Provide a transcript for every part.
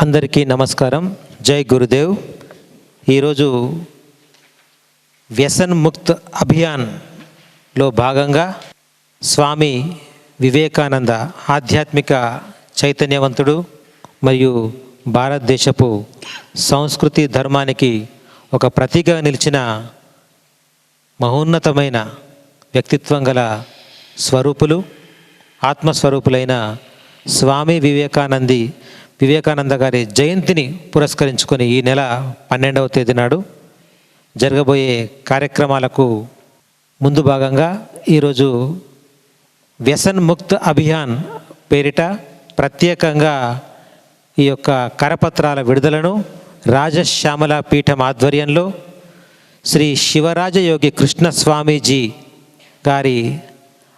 అందరికీ నమస్కారం. జై గురుదేవ్. ఈరోజు వ్యసన్ ముక్త్ అభియాన్లో భాగంగా స్వామి వివేకానంద ఆధ్యాత్మిక చైతన్యవంతుడు మరియు భారతదేశపు సంస్కృతి ధర్మానికి ఒక ప్రతిగా నిలిచిన మహోన్నతమైన వ్యక్తిత్వం గల స్వరూపులు ఆత్మస్వరూపులైన స్వామి వివేకానంది వివేకానంద గారి జయంతిని పురస్కరించుకొని ఈ నెల పన్నెండవ తేదీ నాడు జరగబోయే కార్యక్రమాలకు ముందు భాగంగా ఈరోజు వ్యసన్ ముక్త్ అభియాన్ పేరిట ప్రత్యేకంగా ఈ యొక్క కరపత్రాల విడుదలను రాజశ్యామల పీఠం ఆధ్వర్యంలో శ్రీ శివరాజయోగి కృష్ణ స్వామీజీ గారి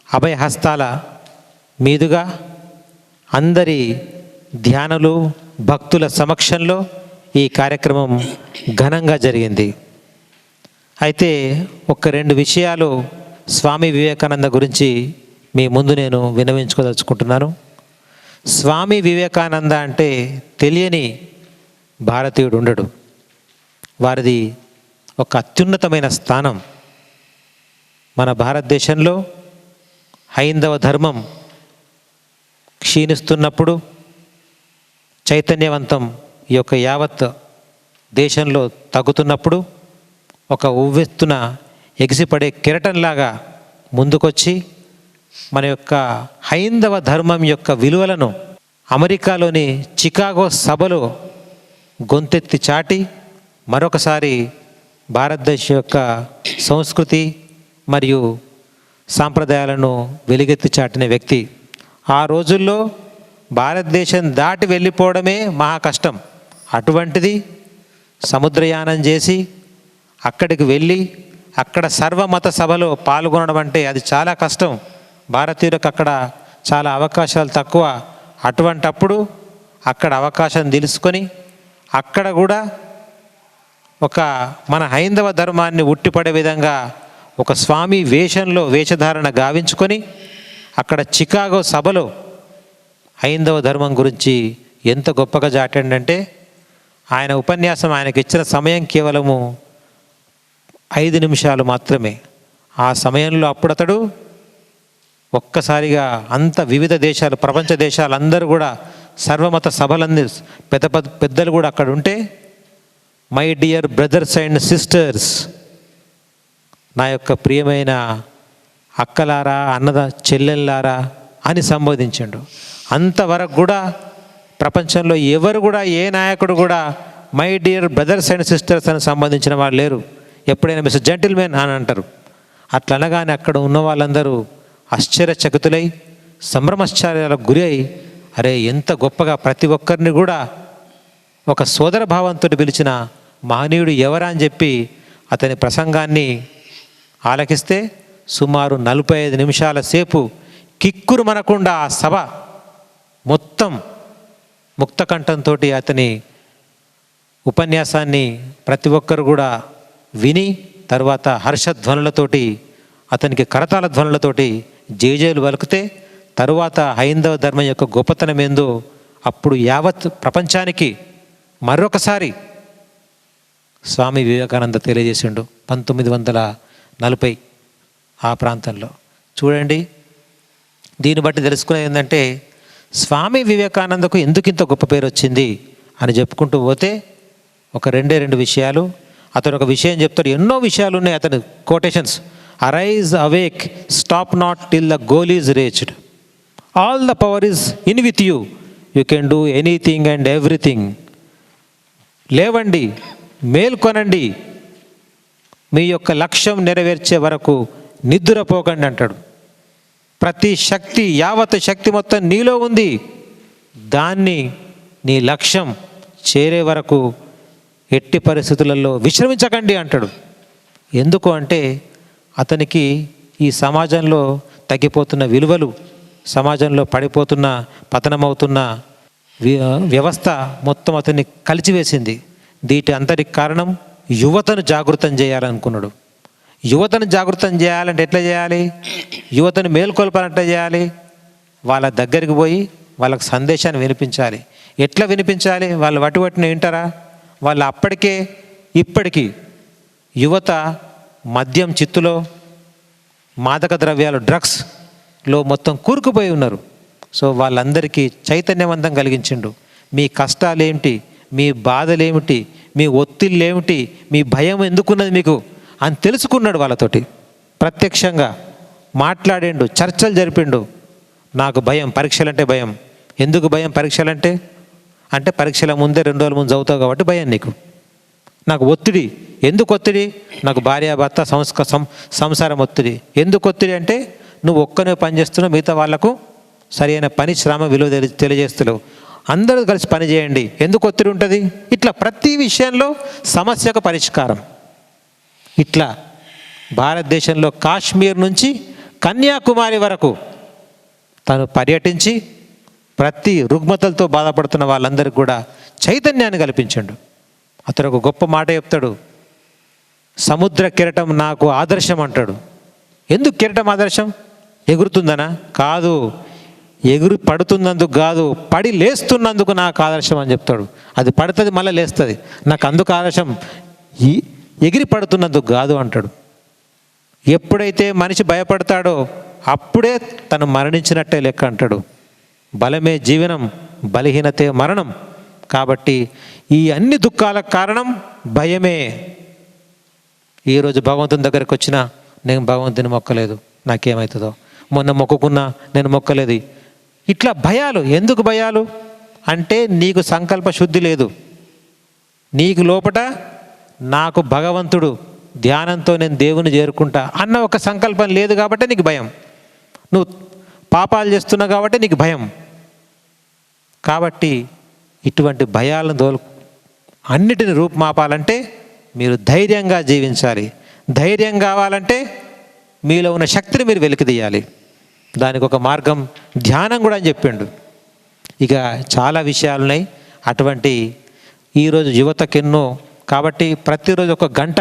అభయహస్తాల మీదుగా అందరి ధ్యానులు భక్తుల సమక్షంలో ఈ కార్యక్రమం ఘనంగా జరిగింది. అయితే ఒక రెండు విషయాలు స్వామి వివేకానంద గురించి మీ ముందు నేను వినవించుకోదలుచుకుంటున్నాను. స్వామి వివేకానంద అంటే తెలియని భారతీయుడు ఉండడు. వారిది ఒక అత్యున్నతమైన స్థానం. మన భారతదేశంలో హైందవ ధర్మం క్షీణిస్తున్నప్పుడు చైతన్యవంతం ఈ యొక్క యావత్ దేశంలో తగ్గుతున్నప్పుడు ఒక ఉవ్వెత్తున ఎగిసిపడే కిరటంలాగా ముందుకొచ్చి మన యొక్క హైందవ ధర్మం యొక్క విలువలను అమెరికాలోని చికాగో సభలో గొంతెత్తి చాటి మరొకసారి భారతదేశం యొక్క సంస్కృతి మరియు సాంప్రదాయాలను వెలుగెత్తి చాటిన వ్యక్తి. ఆ రోజుల్లో భారతదేశం దాటి వెళ్ళిపోవడమే మహా కష్టం అటువంటిది సముద్రయానం చేసి అక్కడికి వెళ్ళి అక్కడ సర్వమత సభలో పాల్గొనడం అంటే అది చాలా కష్టం. భారతీయులకు అక్కడ చాలా అవకాశాలు తక్కువ. అటువంటప్పుడు అక్కడ అవకాశం తెలుసుకొని అక్కడ కూడా ఒక మన హైందవ ధర్మాన్ని ఉట్టిపడే విధంగా ఒక స్వామి వేషంలో వేషధారణ గావించుకొని అక్కడ చికాగో సభలో హైందవ ధర్మం గురించి ఎంత గొప్పగా జాటాడంటే ఆయన ఉపన్యాసం ఆయనకి ఇచ్చిన సమయం కేవలము ఐదు నిమిషాలు మాత్రమే. ఆ సమయంలో అప్పుడు అతడు ఒక్కసారిగా అంత వివిధ దేశాలు ప్రపంచ దేశాలు అందరూ కూడా సర్వమత సభలందరి పెద్ద పెద్ద పెద్దలు కూడా అక్కడ ఉంటే my dear brothers and sisters నా యొక్క ప్రియమైన అక్కలారా అన్నద చెల్లెల్లారా అని సంబోధించండు. అంతవరకు కూడా ప్రపంచంలో ఎవరు కూడా ఏ నాయకుడు కూడా my dear brothers and sisters అని సంబంధించిన వాళ్ళు లేరు. ఎప్పుడైనా మిస్టర్ జెంటిల్మెన్ అని అంటారు. అట్లా అనగానే అక్కడ ఉన్న వాళ్ళందరూ ఆశ్చర్యచకితులై సంభ్రమాశ్చర్యాలకు గురి అయి అరే ఎంత గొప్పగా ప్రతి ఒక్కరిని కూడా ఒక సోదర భావంతో పిలిచిన మహనీయుడు ఎవరా అని చెప్పి అతని ప్రసంగాన్ని ఆలకిస్తే సుమారు నలభై ఐదు నిమిషాల సేపు కిక్కురు మనకుండా ఆ సభ మొత్తం ముక్తకంఠంతో అతని ఉపన్యాసాన్ని ప్రతి ఒక్కరు కూడా విని తర్వాత హర్షధ్వనులతోటి అతనికి కరతాల ధ్వనులతోటి జేజేలు వలికితే తరువాత హైందవ ధర్మం యొక్క గొప్పతనం ఏందో అప్పుడు యావత్ ప్రపంచానికి మరొకసారి స్వామి వివేకానంద తెలియజేసిండు పంతొమ్మిది వందల నలభై ఆ ప్రాంతంలో. చూడండి దీన్ని బట్టి తెలుసుకునేది ఏంటంటే స్వామి వివేకానందకు ఎందుకు ఇంత గొప్ప పేరు వచ్చింది అని చెప్పుకుంటూ పోతే ఒక రెండే రెండు విషయాలు. అతను ఒక విషయం చెప్తాడు. ఎన్నో విషయాలు ఉన్నాయి అతని quotations arise awake stop not till the goal is reached all the power is in with you you can do anything and everything లేవండి మేల్కొనండి. మీ యొక్క లక్ష్యం నెరవేర్చే వరకు నిద్రపోకండి అంటాడు. ప్రతి శక్తి యావత్ శక్తి మొత్తం నీలో ఉంది. దాన్ని నీ లక్ష్యం చేరే వరకు ఎట్టి పరిస్థితులలో విశ్రమించకండి అంటాడు. ఎందుకు అంటే అతనికి ఈ సమాజంలో తగ్గిపోతున్న విలువలు సమాజంలో పడిపోతున్న పతనమవుతున్న వ్యవస్థ మొత్తం అతన్ని కలిచివేసింది. దీటి అంతటికి కారణం యువతను జాగృతం చేయాలనుకున్నాడు. యువతను జాగృతం చేయాలంటే ఎట్లా చేయాలి? యువతను మేల్కొల్పాలంటే చేయాలి? వాళ్ళ దగ్గరికి పోయి వాళ్ళకి సందేశాన్ని వినిపించాలి. ఎట్లా వినిపించాలి? వాళ్ళు వటి వటిని వింటారా? వాళ్ళు అప్పటికే ఇప్పటికీ యువత మద్యం చిత్తులో మాదక ద్రవ్యాలు డ్రగ్స్లో మొత్తం కూరుకుపోయి ఉన్నారు. సో వాళ్ళందరికీ చైతన్యవంతం కలిగించిండు. మీ కష్టాలేమిటి? మీ బాధలేమిటి? మీ ఒత్తిళ్ళేమిటి? మీ భయం ఎందుకున్నది మీకు? అని తెలుసుకున్నాడు వాళ్ళతోటి. ప్రత్యక్షంగా మాట్లాడిండు చర్చలు జరిపిండు. నాకు భయం పరీక్షలంటే భయం. ఎందుకు భయం పరీక్షలంటే? అంటే పరీక్షల ముందే రెండు రోజుల ముందు చదువుతావు కాబట్టి భయం నీకు. నాకు ఒత్తిడి. ఎందుకు ఒత్తిడి? నాకు భార్యాభర్త సంస్క సంసారం ఒత్తిడి. ఎందుకు ఒత్తిడి అంటే నువ్వు ఒక్కనే పని చేస్తున్నావు మిగతా వాళ్ళకు సరైన పని శ్రమ విలువ తెలి- తెలియజేస్తలేవు అందరూ కలిసి పని చేయండి. ఎందుకు ఒత్తిడి ఉంటుంది? ఇట్లా ప్రతి విషయంలో సమస్యకు పరిష్కారం. ఇట్లా భారతదేశంలో కాశ్మీర్ నుంచి కన్యాకుమారి వరకు తను పర్యటించి ప్రతి రుగ్మతలతో బాధపడుతున్న వాళ్ళందరికీ కూడా చైతన్యాన్ని కల్పించాడు. అతను ఒక గొప్ప మాట చెప్తాడు. సముద్ర కిరటం నాకు ఆదర్శం అంటాడు. ఎందుకు కిరటం ఆదర్శం? ఎగురుతుందనా? కాదు. ఎగురు పడుతున్నందుకు కాదు పడి లేస్తున్నందుకు నాకు ఆదర్శం అని చెప్తాడు. అది పడుతుంది మళ్ళీ లేస్తుంది. నాకు అందుకు ఆదర్శం. ఈ ఎగిరి పడుతున్నందుకు కాదు అంటాడు. ఎప్పుడైతే మనిషి భయపడతాడో అప్పుడే తను మరణించినట్టే లెక్క అంటాడు. బలమే జీవనం బలహీనతే మరణం. కాబట్టి ఈ అన్ని దుఃఖాలకు కారణం భయమే. ఈరోజు భగవంతుని దగ్గరికి వచ్చినా నేను భగవంతుని మొక్కలేదు. నాకేమవుతుందో మొన్న మొక్కుకున్నా నేను మొక్కలేదు. ఇట్లా భయాలు ఎందుకు భయాలు? అంటే నీకు సంకల్ప శుద్ధి లేదు. నీకు లోపట నాకు భగవంతుడు ధ్యానంతో నేను దేవుని చేరుకుంటా అన్న ఒక సంకల్పం లేదు కాబట్టి నీకు భయం. నువ్వు పాపాలు చేస్తున్నావు కాబట్టి నీకు భయం. కాబట్టి ఇటువంటి భయాలను తోలు అన్నిటిని రూపుమాపాలంటే మీరు ధైర్యంగా జీవించాలి. ధైర్యం కావాలంటే మీలో ఉన్న శక్తిని మీరు వెలికితీయాలి దానికి ఒక మార్గం ధ్యానం కూడా అని చెప్పిండు. ఇక చాలా విషయాలు ఉన్నాయి అటువంటి ఈరోజు యువతకెన్నో ఎన్నో కాబట్టి ప్రతిరోజు ఒక గంట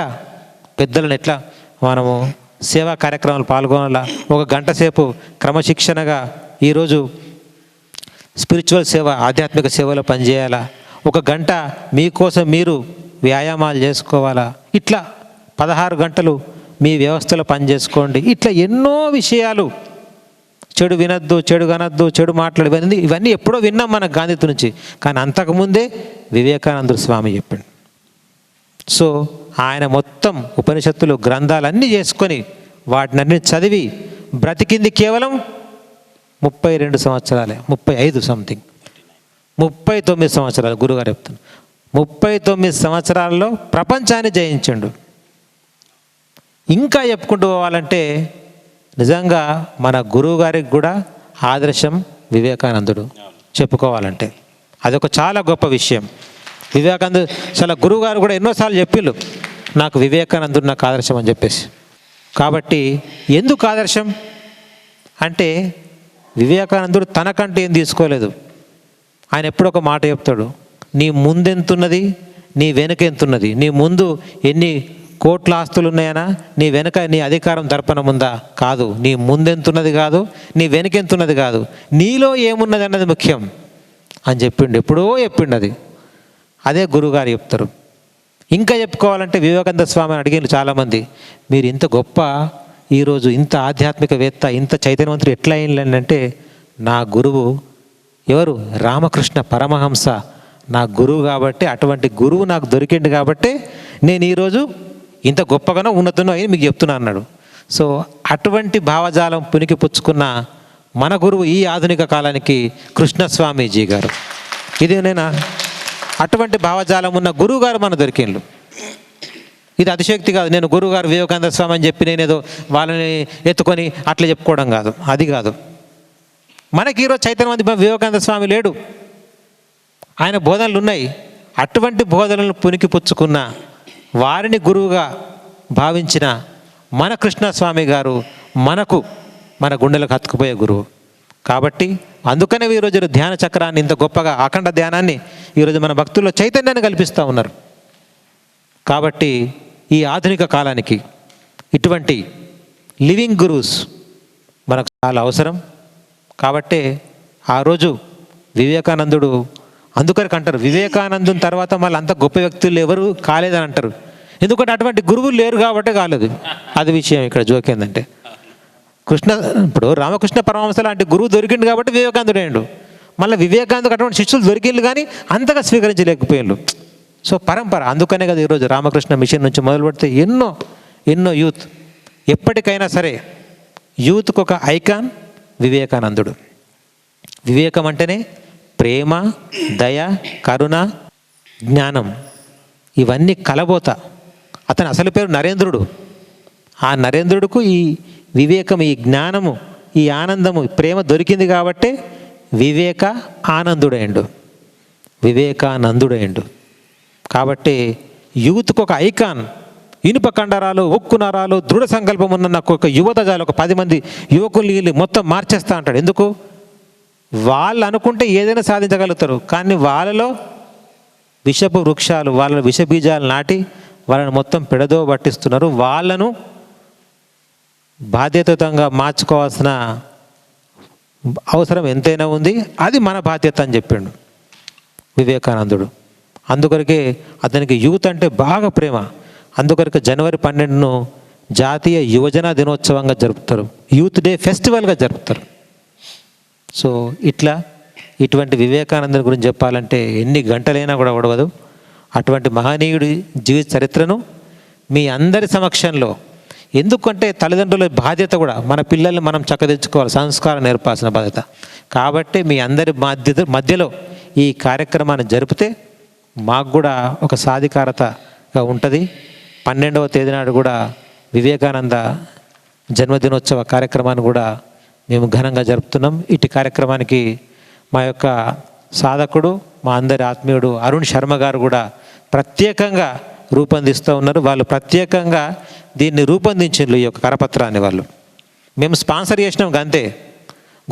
పెద్దలను ఎట్లా మనము సేవా కార్యక్రమాలు పాల్గొనాలా? ఒక గంట సేపు క్రమశిక్షణగా ఈరోజు స్పిరిచువల్ సేవ ఆధ్యాత్మిక సేవలో పనిచేయాలా? ఒక గంట మీకోసం మీరు వ్యాయామాలు చేసుకోవాలా? ఇట్లా పదహారు గంటలు మీ వ్యవస్థలో పనిచేసుకోండి. ఇట్లా ఎన్నో విషయాలు చెడు వినొద్దు చెడు కనొద్దు చెడు మాట్లాడు ఇవన్నీ ఇవన్నీ ఎప్పుడో విన్నాం మన గాంధీతో నుంచి. కానీ అంతకుముందే వివేకానందుడు స్వామి చెప్పాడు. సో ఆయన మొత్తం ఉపనిషత్తులు గ్రంథాలన్నీ చేసుకొని వాటినన్నీ చదివి బ్రతికింది కేవలం ముప్పై రెండు సంవత్సరాలే ముప్పై ఐదు సంథింగ్ ముప్పై తొమ్మిది సంవత్సరాలు గురుగారు చెప్తాను ముప్పై తొమ్మిది సంవత్సరాల్లో ప్రపంచాన్ని జయించండు. ఇంకా చెప్పుకుంటూ పోవాలంటే నిజంగా మన గురువు గారికి కూడా ఆదర్శం వివేకానందుడు చెప్పుకోవాలంటే. అదొక చాలా గొప్ప విషయం. వివేకానంద చాలా గురువు గారు కూడా ఎన్నోసార్లు చెప్పిళ్ళు నాకు వివేకానందుడు నాకు ఆదర్శం అని చెప్పేసి. కాబట్టి ఎందుకు ఆదర్శం? అంటే వివేకానందుడు తనకంటే ఏం తీసుకోలేదు. ఆయన ఎప్పుడొక ఒక మాట చెప్తాడు నీ ముందెంతున్నది నీ వెనుక ఎంతున్నది. నీ ముందు ఎన్ని కోట్ల ఆస్తులు ఉన్నాయనా నీ వెనుక నీ అధికారం దర్పణం ఉందా కాదు. నీ ముందెంతున్నది కాదు నీ వెనుకెంతున్నది కాదు. నీలో ఏమున్నది అన్నది ముఖ్యం అని చెప్పిండు. ఎప్పుడో చెప్పిండు అది. అదే గురుగారు చెప్తారు. ఇంకా చెప్పుకోవాలంటే వివేకానంద స్వామి అడిగారు చాలామంది. మీరు ఇంత గొప్ప ఈరోజు ఇంత ఆధ్యాత్మికవేత్త ఇంత చైతన్యవంతుడు ఎట్లా అయిందంటే నా గురువు ఎవరు? రామకృష్ణ పరమహంస. నా గురువు కాబట్టి అటువంటి గురువు నాకు దొరికిండు కాబట్టి నేను ఈరోజు ఇంత గొప్పగానో ఉన్నతనో అని మీకు చెప్తున్నా అన్నాడు. సో అటువంటి భావజాలం పునికి పుచ్చుకున్న మన గురువు ఈ ఆధునిక కాలానికి కృష్ణస్వామీజీ గారు. ఇది నేను? అటువంటి భావజాలం ఉన్న గురువు గారు మన దొరికిండ్రు. ఇది అతిశక్తి కాదు. నేను గురువుగారు వివేకానంద స్వామి అని చెప్పి నేనేదో వాళ్ళని ఎత్తుకొని అట్లా చెప్పుకోవడం కాదు. అది కాదు. మనకి ఈరోజు చైతన్యవంతి వివేకానంద స్వామి లేడు. ఆయన బోధనలు ఉన్నాయి. అటువంటి బోధనలను పునికి పుచ్చుకున్న వారిని గురువుగా భావించిన మన కృష్ణస్వామి గారు మనకు మన గుండెలకు హత్తుకుపోయే గురువు. కాబట్టి అందుకనే ఈరోజు ధ్యాన చక్రాన్ని ఇంత గొప్పగా అఖండ ధ్యానాన్ని ఈరోజు మన భక్తుల్లో చైతన్యాన్ని కల్పిస్తూ ఉన్నారు. కాబట్టి ఈ ఆధునిక కాలానికి ఇటువంటి లివింగ్ గురూస్ మనకు చాలా అవసరం. కాబట్టే ఆ రోజు వివేకానందుడు అందుకని అంటారు వివేకానందం తర్వాత మళ్ళీ అంత గొప్ప వ్యక్తులు ఎవరు కాలేదని అంటారు. ఎందుకంటే అటువంటి గురువులు లేరు కాబట్టి కాలేదు. అది విషయం ఇక్కడ జోకేందంటే కృష్ణ ఇప్పుడు రామకృష్ణ పరమహంస లాంటి గురువు దొరికిండు కాబట్టి వివేకానందుడు అయ్యిండు. మళ్ళీ వివేకానందకు అటువంటి శిష్యులు దొరికిండు కానీ అంతగా స్వీకరించలేకపోయిండు సో పరంపర అందుకనే కదా ఈరోజు రామకృష్ణ మిషన్ నుంచి మొదలు పెడితే ఎన్నో ఎన్నో యూత్. ఎప్పటికైనా సరే యూత్కి ఒక ఐకాన్ వివేకానందుడు. వివేకం అంటేనే ప్రేమ దయ కరుణ జ్ఞానం. ఇవన్నీ కలబోత. అతని అసలు పేరు నరేంద్రుడు. ఆ నరేంద్రుడుకు ఈ వివేకం ఈ జ్ఞానము ఈ ఆనందము ప్రేమ దొరికింది కాబట్టే వివేక ఆనందుడైండు. వివేకానందుడైండు. కాబట్టి యూత్కు ఒక ఐకాన్ ఇనుప కండరాలు ఉక్కు నరాలు దృఢ సంకల్పం ఉన్న నాకు ఒక యువత జాలు ఒక పది మంది యువకులు వీళ్ళు మొత్తం మార్చేస్తా అంటాడు. ఎందుకు? వాళ్ళు అనుకుంటే ఏదైనా సాధించగలుగుతారు. కానీ వాళ్ళలో విషపు వృక్షాలు వాళ్ళ విషబీజాలు నాటి వాళ్ళని మొత్తం పెడదో పట్టిస్తున్నారు వాళ్ళను బాధ్యతతంగా మార్చుకోవాల్సిన అవసరం ఎంతైనా ఉంది. అది మన బాధ్యత అని చెప్పిండు వివేకానందుడు. అందుకొరకే అతనికి యూత్ అంటే బాగా ప్రేమ. అందుకొరకు జనవరి పన్నెండును జాతీయ యువజన దినోత్సవంగా జరుపుతారు. యూత్ డే ఫెస్టివల్గా జరుపుతారు. సో ఇట్లా ఇటువంటి వివేకానందుని గురించి చెప్పాలంటే ఎన్ని గంటలైనా కూడా ఒడవదు అటువంటి మహనీయుడి జీవిత చరిత్రను మీ అందరి సమక్షంలో ఎందుకంటే తల్లిదండ్రుల బాధ్యత కూడా మన పిల్లల్ని మనం చక్కదించుకోవాలి సంస్కారం నేర్పాల్సిన బాధ్యత. కాబట్టి మీ అందరి మధ్య మధ్యలో ఈ కార్యక్రమాన్ని జరిపితే మాకు కూడా ఒక సాధికారతగా ఉంటుంది. పన్నెండవ తేదీ నాడు కూడా వివేకానంద జన్మదినోత్సవ కార్యక్రమాన్ని కూడా మేము ఘనంగా జరుపుతున్నాం. ఇటు కార్యక్రమానికి మా యొక్క సాధకుడు మా అందరి ఆత్మీయుడు అరుణ్ శర్మ గారు కూడా ప్రత్యేకంగా రూపొందిస్తూ ఉన్నారు. వాళ్ళు ప్రత్యేకంగా దీన్ని రూపొందించారు ఈ యొక్క కరపత్రాన్ని వాళ్ళు. మేము స్పాన్సర్ చేసినాం అంతే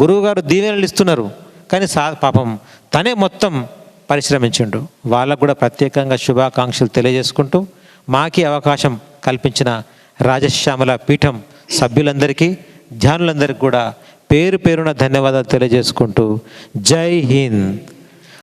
గురువు గారు దీవెనలు ఇస్తున్నారు. కానీ సా పాపం తనే మొత్తం పరిశ్రమించిండు. వాళ్ళకు కూడా ప్రత్యేకంగా శుభాకాంక్షలు తెలియజేసుకుంటూ మాకి అవకాశం కల్పించిన రాజశ్యామల పీఠం సభ్యులందరికీ ధ్యానులందరికీ కూడా పేరు పేరున ధన్యవాదాలు తెలియజేసుకుంటూ జై హింద్.